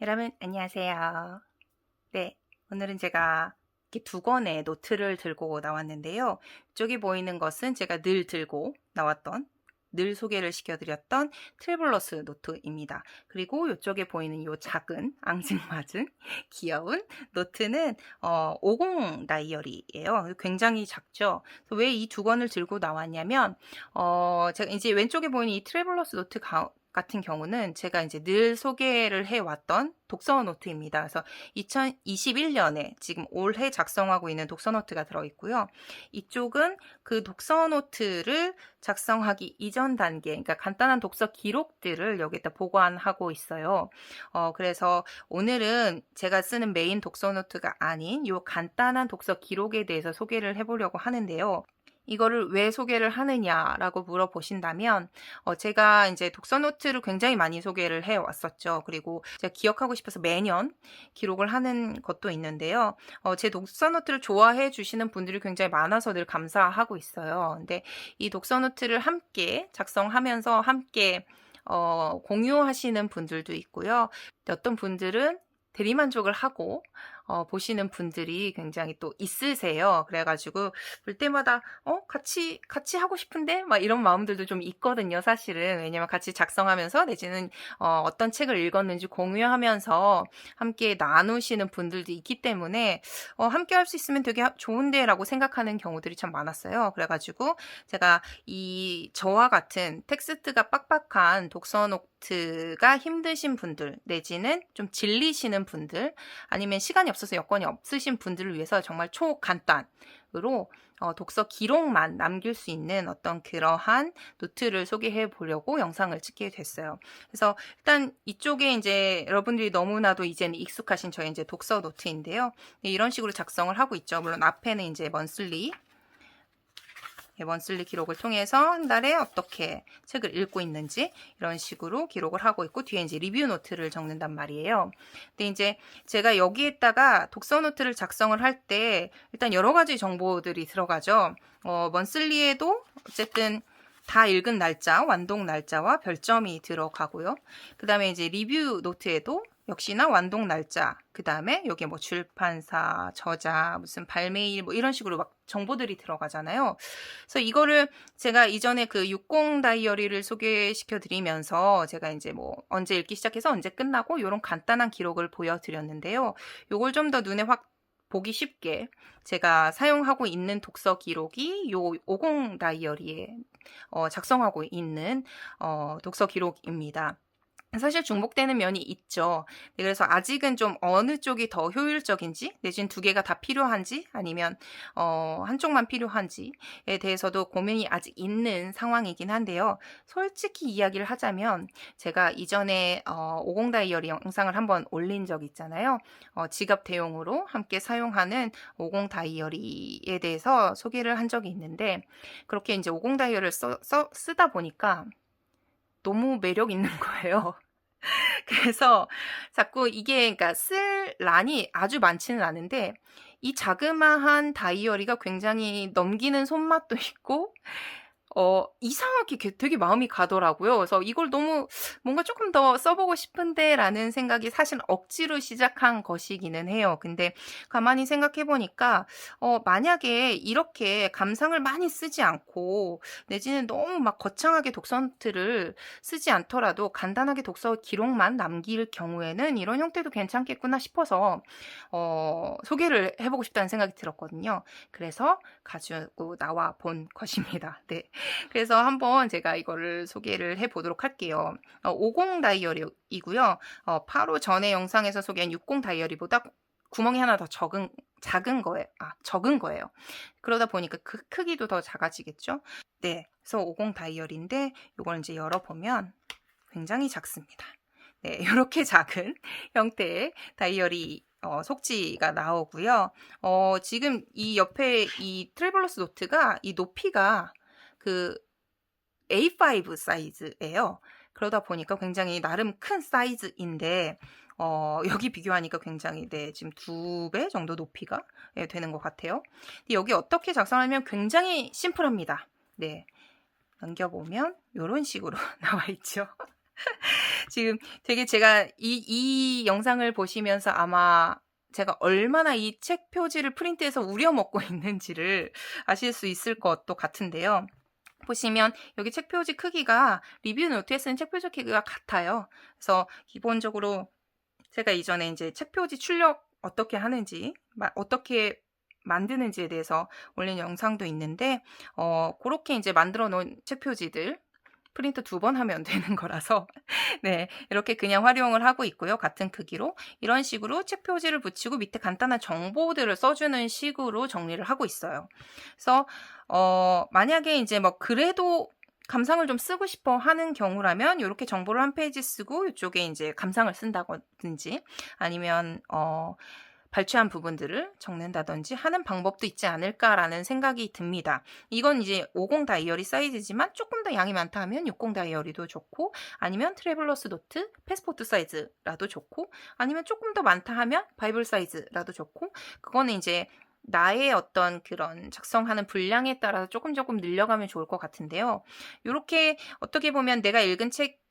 여러분, 안녕하세요. 네, 오늘은 제가 이렇게 두 권의 노트를 들고 나왔는데요. 이쪽에 보이는 것은 제가 늘 들고 나왔던, 늘 소개를 시켜드렸던 트래블러스 노트입니다. 그리고 이쪽에 보이는 이 작은, 앙증맞은, 귀여운 노트는 어, 50 다이어리예요. 굉장히 작죠. 왜 이 두 권을 들고 나왔냐면, 어, 제가 이제 왼쪽에 보이는 이 트래블러스 노트 가, 같은 경우는 제가 이제 늘 소개를 해왔던 독서 노트입니다. 그래서 2021년에 지금 올해 작성하고 있는 독서 노트가 들어있고요. 이쪽은 그 독서 노트를 작성하기 이전 단계, 그러니까 간단한 독서 기록들을 여기다 보관하고 있어요. 어, 그래서 오늘은 제가 쓰는 메인 독서 노트가 아닌 이 간단한 독서 기록에 대해서 소개를 해보려고 하는데요. 이거를 왜 소개를 하느냐라고 물어보신다면, 어, 제가 이제 독서 노트를 굉장히 많이 소개를 해 왔었죠. 그리고 제가 기억하고 싶어서 매년 기록을 하는 것도 있는데요. 어, 제 독서 노트를 좋아해 주시는 분들이 굉장히 많아서 늘 감사하고 있어요. 근데 이 독서 노트를 함께 작성하면서 함께 어, 공유하시는 분들도 있고요. 어떤 분들은 대리만족을 하고 어, 보시는 분들이 굉장히 또 있으세요. 그래가지고 볼 때마다 어 같이 같이 하고 싶은데 막 이런 마음들도 좀 있거든요. 사실은 왜냐면 같이 작성하면서 내지는 어, 어떤 책을 읽었는지 공유하면서 함께 나누시는 분들도 있기 때문에 어, 함께 할 수 있으면 되게 좋은데라고 생각하는 경우들이 참 많았어요. 그래가지고 제가 이 저와 같은 텍스트가 빡빡한 독서 노트가 힘드신 분들 내지는 좀 질리시는 분들 아니면 시간이 없어서 여건이 없으신 분들을 위해서 정말 초간단으로 어, 독서 기록만 남길 수 있는 어떤 그러한 노트를 소개해 보려고 영상을 찍게 됐어요. 그래서 일단 이쪽에 이제 여러분들이 너무나도 이제는 익숙하신 저의 이제 독서 노트인데요. 네, 이런 식으로 작성을 하고 있죠. 물론 앞에는 이제 먼슬리 원슬리 기록을 통해서 한 달에 어떻게 책을 읽고 있는지 이런 식으로 기록을 하고 있고 뒤에 이제 리뷰 노트를 적는단 말이에요. 근데 이제 제가 여기에다가 독서 노트를 작성을 할 때 일단 여러 가지 정보들이 들어가죠. 어, 먼슬리에도 어쨌든 다 읽은 날짜, 완독 날짜와 별점이 들어가고요. 그 다음에 이제 리뷰 노트에도 역시나 완독 날짜, 그 다음에 여기 뭐 출판사, 저자, 무슨 발매일 뭐 이런 식으로 막 정보들이 들어가잖아요. 그래서 이거를 제가 이전에 그 60 다이어리를 소개시켜 드리면서 제가 이제 뭐 언제 읽기 시작해서 언제 끝나고 이런 간단한 기록을 보여드렸는데요. 요걸 좀 더 눈에 확 보기 쉽게 제가 사용하고 있는 독서 기록이 요 50 다이어리에 어, 작성하고 있는 어, 독서 기록입니다. 사실 중복되는 면이 있죠. 네, 그래서 아직은 좀 어느 쪽이 더 효율적인지, 내지는 두 개가 다 필요한지, 아니면 어, 한쪽만 필요한지에 대해서도 고민이 아직 있는 상황이긴 한데요. 솔직히 이야기를 하자면 제가 이전에 어, 50 다이어리 영상을 한번 올린 적 있잖아요. 어, 지갑 대용으로 함께 사용하는 50 다이어리에 대해서 소개를 한 적이 있는데 그렇게 이제 50 다이어리를 써, 써, 쓰다 보니까 너무 매력 있는 거예요. 그래서 자꾸 이게 그러니까 쓸 란이 아주 많지는 않은데 이 자그마한 다이어리가 굉장히 넘기는 손맛도 있고 어, 이상하게 되게 마음이 가더라고요. 그래서 이걸 너무 뭔가 조금 더 써보고 싶은데 라는 생각이 사실 억지로 시작한 것이기는 해요. 근데 가만히 생각해보니까, 어, 만약에 이렇게 감상을 많이 쓰지 않고, 내지는 너무 막 거창하게 독서노트를 쓰지 않더라도 간단하게 독서 기록만 남길 경우에는 이런 형태도 괜찮겠구나 싶어서, 어, 소개를 해보고 싶다는 생각이 들었거든요. 그래서 가지고 나와 본 것입니다. 네. 그래서 한번 제가 이거를 소개를 해 보도록 할게요. 어, 50 다이어리이고요. 어, 바로 전에 영상에서 소개한 60 다이어리보다 구멍이 하나 더 적은 작은 거예요. 아, 적은 거예요. 그러다 보니까 그 크기도 더 작아지겠죠? 네. 그래서 50 다이어리인데 이걸 이제 열어 보면 굉장히 작습니다. 네, 이렇게 작은 형태의 다이어리 어, 속지가 나오고요. 어, 지금 이 옆에 이 트래블러스 노트가 이 높이가 그 A5 사이즈예요. 그러다 보니까 굉장히 나름 큰 사이즈인데 어, 여기 비교하니까 굉장히 네, 지금 두 배 정도 높이가 네, 되는 것 같아요. 여기 어떻게 작성하면 굉장히 심플합니다. 네. 넘겨보면 이런 식으로 나와 있죠. 지금 되게 제가 이, 이 영상을 보시면서 아마 제가 얼마나 이 책 표지를 프린트해서 우려먹고 있는지를 아실 수 있을 것도 같은데요. 보시면 여기 책 표지 크기가 리뷰 노트에 쓰는 책 표지 크기가 같아요. 그래서 기본적으로 제가 이전에 이제 책 표지 출력 어떻게 하는지, 마- 어떻게 만드는지에 대해서 올린 영상도 있는데, 어, 그렇게 이제 만들어 놓은 책 표지들, 프린트 두 번 하면 되는 거라서, 네, 이렇게 그냥 활용을 하고 있고요. 같은 크기로. 이런 식으로 책 표지를 붙이고 밑에 간단한 정보들을 써주는 식으로 정리를 하고 있어요. 그래서, 어, 만약에 이제 뭐 그래도 감상을 좀 쓰고 싶어 하는 경우라면 이렇게 정보를 한 페이지 쓰고 이쪽에 이제 감상을 쓴다든지 아니면 어 발췌한 부분들을 적는다든지 하는 방법도 있지 않을까라는 생각이 듭니다. 이건 이제 50 다이어리 사이즈지만 조금 더 양이 많다 하면 60 다이어리도 좋고 아니면 트래블러스 노트, 패스포트 사이즈라도 좋고 아니면 조금 더 많다 하면 바이블 사이즈라도 좋고 그거는 이제 나의 어떤 그런 작성하는 분량에 따라서 조금 조금 늘려가면 좋을 것 같은데요. 이렇게 어떻게 보면 내가 읽은 책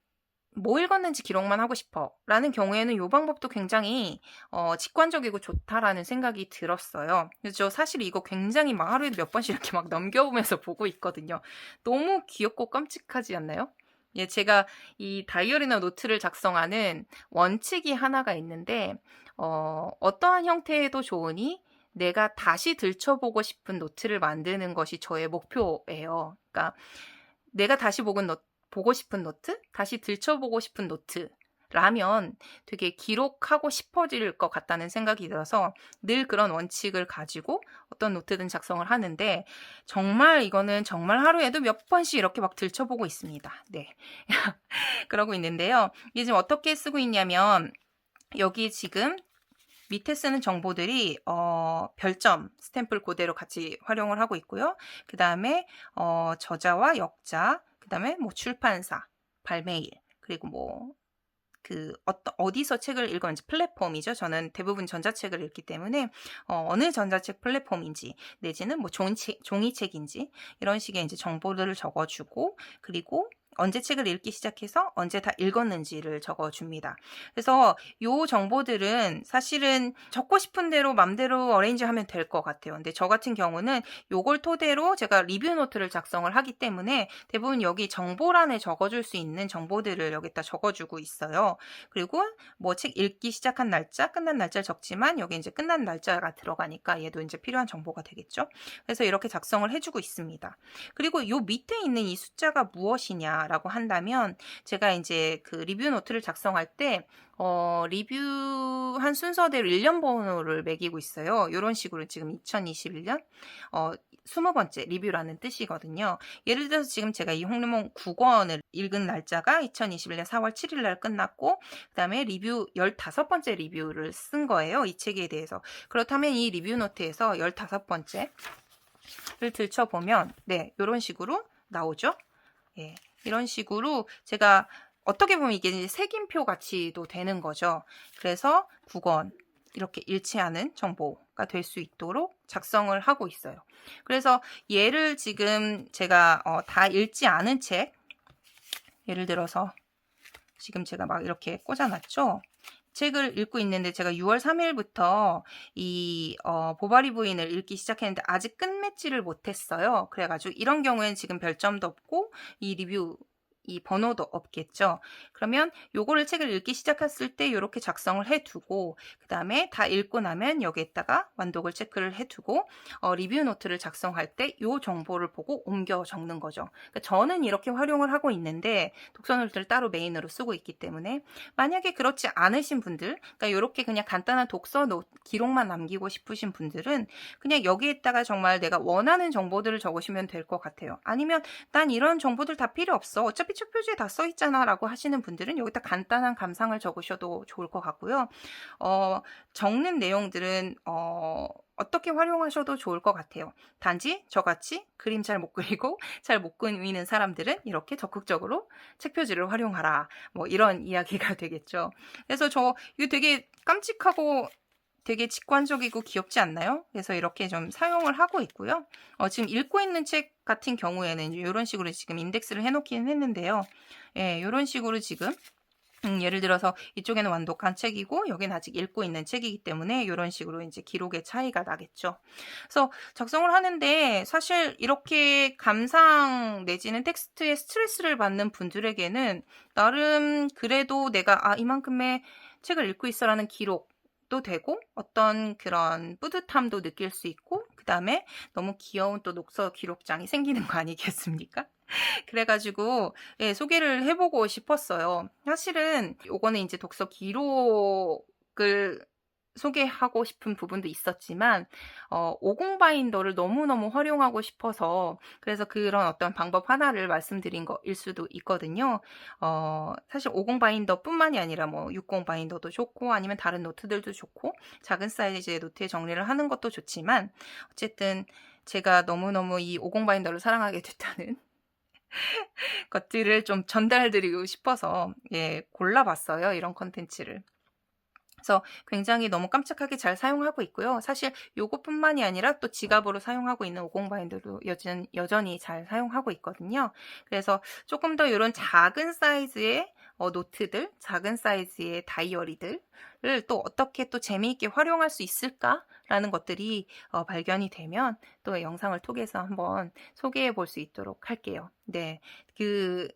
뭐 읽었는지 기록만 하고 싶어 라는 경우에는 이 방법도 굉장히 어, 직관적이고 좋다라는 생각이 들었어요. 그래서 저 사실 이거 굉장히 막 하루에 몇 번씩 이렇게 막 넘겨보면서 보고 있거든요. 너무 귀엽고 깜찍하지 않나요? 예, 제가 이 다이어리나 노트를 작성하는 원칙이 하나가 있는데 어, 어떠한 형태에도 좋으니 내가 다시 들춰보고 싶은 노트를 만드는 것이 저의 목표예요. 그러니까 내가 다시 보고, 노, 보고 싶은 노트, 다시 들춰보고 싶은 노트 라면 되게 기록하고 싶어질 것 같다는 생각이 들어서 늘 그런 원칙을 가지고 어떤 노트든 작성을 하는데 정말 이거는 정말 하루에도 몇 번씩 이렇게 막 들춰보고 있습니다. 네. 그러고 있는데요. 이게 지금 어떻게 쓰고 있냐면 여기 지금 밑에 쓰는 정보들이 어, 별점 스탬프를 그대로 같이 활용을 하고 있고요. 그 다음에 어, 저자와 역자, 그 다음에 뭐 출판사, 발매일, 그리고 뭐 그 어떤 어디서 책을 읽었는지 플랫폼이죠. 저는 대부분 전자책을 읽기 때문에 어, 느 전자책 플랫폼인지 내지는 뭐 종이책, 종이책인지 이런 식의 이제 정보들을 적어주고 그리고 언제 책을 읽기 시작해서 언제 다 읽었는지를 적어 줍니다. 그래서 요 정보들은 사실은 적고 싶은 대로 맘대로 어레인지 하면 될 것 같아요. 근데 저 같은 경우는 요걸 토대로 제가 리뷰 노트를 작성을 하기 때문에 대부분 여기 정보란에 적어 줄 수 있는 정보들을 여기다 적어 주고 있어요. 그리고 뭐 책 읽기 시작한 날짜, 끝난 날짜를 적지만 여기 이제 끝난 날짜가 들어가니까 얘도 이제 필요한 정보가 되겠죠. 그래서 이렇게 작성을 해 주고 있습니다. 그리고 요 밑에 있는 이 숫자가 무엇이냐 라고 한다면 제가 이제 그 리뷰 노트를 작성할 때 어, 리뷰한 순서대로 1년 번호를 매기고 있어요. 이런 식으로 지금 2021년 어, 20번째 리뷰라는 뜻이거든요. 예를 들어서 지금 제가 이 홍르몬 9권을 읽은 날짜가 2021년 4월 7일 날 끝났고 그다음에 리뷰 15번째 리뷰를 쓴 거예요. 이 책에 대해서. 그렇다면 이 리뷰 노트에서 15번째를 들춰보면 네, 이런 식으로 나오죠. 예. 이런 식으로 제가 어떻게 보면 이게 색임표 같이도 되는 거죠. 그래서 9권 이렇게 일치하는 정보가 될 수 있도록 작성을 하고 있어요. 그래서 얘를 지금 제가 어, 다 읽지 않은 책 예를 들어서 지금 제가 막 이렇게 꽂아놨죠. 책을 읽고 있는데 제가 6월 3일부터 이 어, 보바리 부인을 읽기 시작했는데 아직 끝맺지를 못했어요. 그래가지고 이런 경우에는 지금 별점도 없고 이 리뷰 이 번호도 없겠죠. 그러면 요거를 책을 읽기 시작했을 때 이렇게 작성을 해두고 그 다음에 다 읽고 나면 여기에다가 완독을 체크를 해두고 어, 리뷰 노트를 작성할 때 요 정보를 보고 옮겨 적는 거죠. 그러니까 저는 이렇게 활용을 하고 있는데 독서 노트를 따로 메인으로 쓰고 있기 때문에 만약에 그렇지 않으신 분들, 그러니까 이렇게 그냥 간단한 독서 노, 기록만 남기고 싶으신 분들은 그냥 여기에다가 정말 내가 원하는 정보들을 적으시면 될 것 같아요. 아니면 난 이런 정보들 다 필요 없어. 어차피 책 표지에 다 써 있잖아 라고 하시는 분들은 여기다 간단한 감상을 적으셔도 좋을 것 같고요. 어, 적는 내용들은 어, 어떻게 활용하셔도 좋을 것 같아요. 단지 저같이 그림 잘 못 그리고 잘 못 그리는 사람들은 이렇게 적극적으로 책 표지를 활용하라. 뭐 이런 이야기가 되겠죠. 그래서 저 이거 되게 깜찍하고 되게 직관적이고 귀엽지 않나요? 그래서 이렇게 좀 사용을 하고 있고요. 어, 지금 읽고 있는 책 같은 경우에는 이런 식으로 지금 인덱스를 해놓기는 했는데요. 예, 이런 식으로 지금 음, 예를 들어서 이쪽에는 완독한 책이고 여기는 아직 읽고 있는 책이기 때문에 이런 식으로 이제 기록의 차이가 나겠죠. 그래서 작성을 하는데 사실 이렇게 감상 내지는 텍스트에 스트레스를 받는 분들에게는 나름 그래도 내가 아 이만큼의 책을 읽고 있어라는 기록 도 되고 어떤 그런 뿌듯함도 느낄 수 있고 그 다음에 너무 귀여운 또 녹서 기록장이 생기는 거 아니겠습니까? 그래가지고 예, 소개를 해보고 싶었어요. 사실은 요거는 이제 독서 기록을 소개하고 싶은 부분도 있었지만 어, 50 바인더를 너무너무 활용하고 싶어서 그래서 그런 어떤 방법 하나를 말씀드린 거일 수도 있거든요. 어, 사실 50 바인더뿐만이 아니라 뭐60 바인더도 좋고 아니면 다른 노트들도 좋고 작은 사이즈의 노트에 정리를 하는 것도 좋지만 어쨌든 제가 너무너무 이50 바인더를 사랑하게 됐다는 것들을 좀 전달드리고 싶어서 예, 골라봤어요. 이런 컨텐츠를. 그래서 굉장히 너무 깜찍하게 잘 사용하고 있고요. 사실 요것뿐만이 아니라 또 지갑으로 사용하고 있는 50 바인드도 여전, 여전히 잘 사용하고 있거든요. 그래서 조금 더 이런 작은 사이즈의 어, 노트들, 작은 사이즈의 다이어리들을 또 어떻게 또 재미있게 활용할 수 있을까라는 것들이 어, 발견이 되면 또 영상을 통해서 한번 소개해 볼 수 있도록 할게요. 네. 그,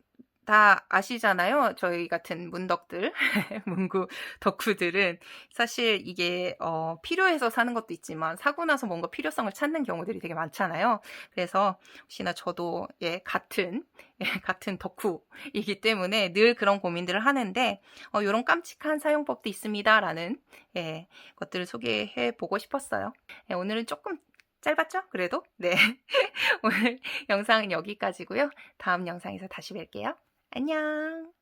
다 아시잖아요. 저희 같은 문덕들, 문구 덕후들은 사실 이게 어, 필요해서 사는 것도 있지만 사고 나서 뭔가 필요성을 찾는 경우들이 되게 많잖아요. 그래서 혹시나 저도 예, 같은 예, 같은 덕후이기 때문에 늘 그런 고민들을 하는데 어, 이런 깜찍한 사용법도 있습니다라는 예, 것들을 소개해 보고 싶었어요. 예, 오늘은 조금 짧았죠? 그래도 네 오늘 영상은 여기까지고요. 다음 영상에서 다시 뵐게요. 안녕.